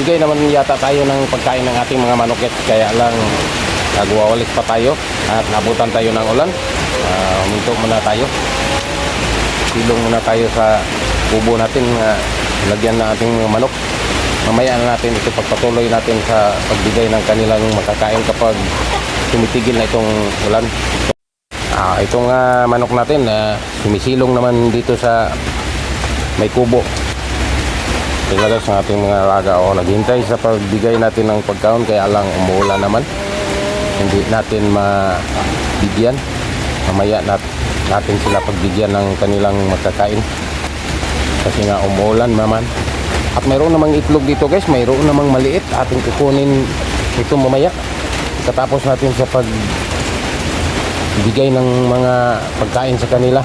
Bigay naman yata tayo ng pagkain ng ating mga guys. Kaya lang nagwawalis pa tayo at nabutan tayo ng ulan. Uh, huminto muna tayo. Silong muna tayo sa kubo natin na lagyan na ating mga manok. Mamaya na natin ito pagpatuloy natin sa pagbigay ng kanilang makakain kapag tumitigil na itong ulan. Ah, itong ah, manok natin na sumisilong naman dito sa may kubo. Tingnan sa ating mga alaga o naghintay sa pagbigay natin ng pagkaon kaya lang umuulan naman. Hindi natin mabigyan. Mamaya nat natin sila pagbigyan ng kanilang makakain. Kasi nga umuulan naman. At mayroon namang itlog dito guys, mayroon namang maliit. Ating kukunin ito mamaya. Katapos natin sa pag bigay ng mga pagkain sa kanila.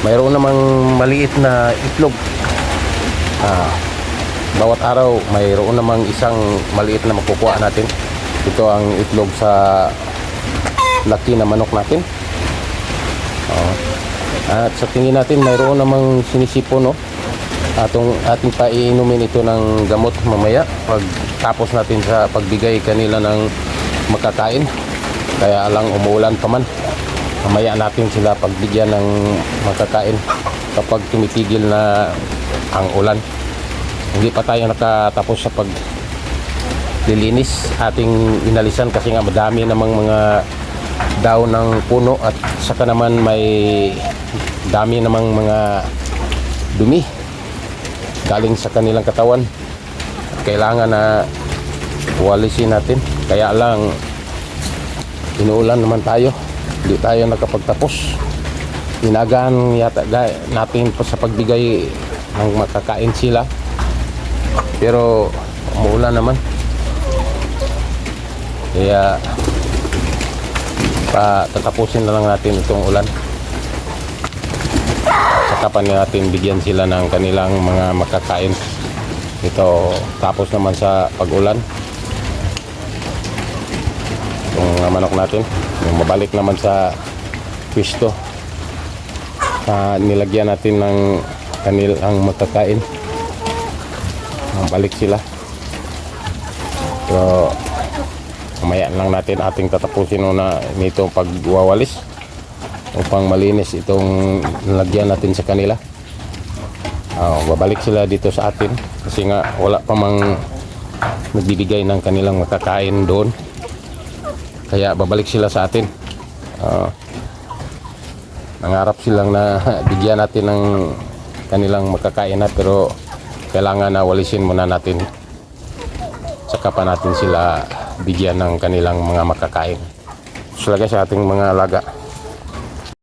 Mayroon namang maliit na itlog. Ah, bawat araw mayroon namang isang maliit na makukuha natin. Ito ang itlog sa laki na manok natin. Oh. At sa tingin natin mayroon namang sinisipo no. Atong ating paiinumin ito ng gamot mamaya pag tapos natin sa pagbigay kanila ng makakain. Kaya lang umuulan pa man. Mamaya natin sila pagbigyan ng makakain kapag tumitigil na ang ulan. Hindi pa tayo nakatapos sa pag lilinis ating inalisan kasi nga madami namang mga daon ng puno at saka naman may dami namang mga dumi galing sa kanilang katawan. Kailangan na walisin natin. Kaya lang inuulan naman tayo. Hindi tayo nakapagtapos. Inagaan yata natin pa sa pagbigay ng makakain sila. Pero umuulan naman. Kaya pa na lang natin itong ulan. Saka pa natin bigyan sila ng kanilang mga makakain. Ito tapos naman sa pag-ulan. Itong manok natin. Yung mabalik naman sa pwisto na nilagyan natin ng kanilang makakain balik sila. Pero mamaya lang natin ating tatapusin na nito pagwawalis upang malinis itong nilagyan natin sa kanila. Ah, babalik sila dito sa atin kasi nga wala pa mang nagbibigay ng kanilang makakain doon. Kaya babalik sila sa atin. Ah, nangarap silang na bigyan natin ng kanilang makakain na pero kailangan na walisin muna natin. Saka pa natin sila bigyan ng kanilang mga makakain. Sila sa ating mga alaga